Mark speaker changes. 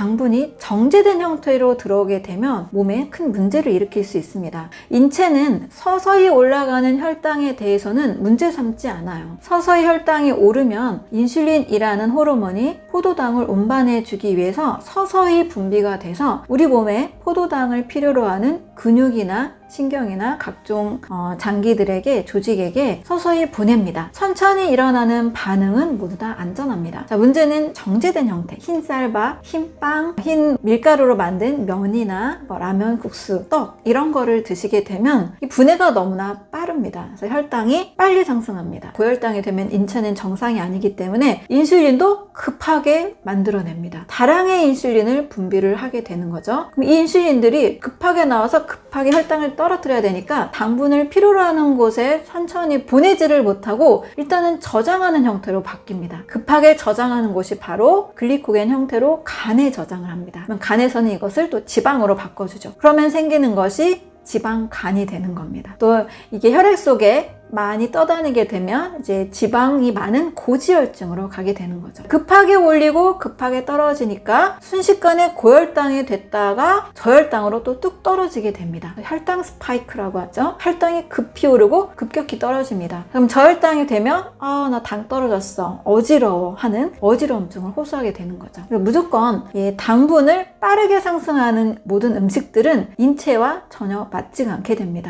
Speaker 1: 당분이 정제된 형태로 들어오게 되면 몸에 큰 문제를 일으킬 수 있습니다. 인체는 서서히 올라가는 혈당에 대해서는 문제 삼지 않아요. 서서히 혈당이 오르면 인슐린이라는 호르몬이 포도당을 운반해 주기 위해서 서서히 분비가 돼서 우리 몸에 포도당을 필요로 하는 근육이나 신경이나 각종 어, 장기들에게 조직에게 서서히 보냅니다. 천천히 일어나는 반응은 모두 다 안전합니다. 자, 문제는 정제된 형태, 흰 쌀밥, 흰 빵, 흰 밀가루로 만든 면이나 뭐 라면, 국수, 떡 이런 거를 드시게 되면 이 분해가 너무나 빠릅니다. 그래서 혈당이 빨리 상승합니다. 고혈당이 되면 인체는 정상이 아니기 때문에 인슐린도 급하게 만들어냅니다. 다량의 인슐린을 분비를 하게 되는 거죠. 그럼 이 인슐린들이 급하게 나와서 급하게 혈당을 떨어뜨려야 되니까 당분을 필요로 하는 곳에 천천히 보내지를 못하고 일단은 저장하는 형태로 바뀝니다. 급하게 저장하는 곳이 바로 글리코겐 형태로 간에 저장을 합니다. 간에서는 이것을 또 지방으로 바꿔주죠. 그러면 생기는 것이 지방간이 되는 겁니다. 또 이게 혈액 속에 많이 떠다니게 되면 이제 지방이 많은 고지혈증으로 가게 되는 거죠. 급하게 올리고 급하게 떨어지니까 순식간에 고혈당이 됐다가 저혈당으로 또 뚝 떨어지게 됩니다. 혈당 스파이크라고 하죠. 혈당이 급히 오르고 급격히 떨어집니다. 그럼 저혈당이 되면 아 나 당 떨어졌어 어지러워 하는 어지러움증을 호소하게 되는 거죠. 무조건 이 당분을 빠르게 상승하는 모든 음식들은 인체와 전혀 맞지가 않게 됩니다.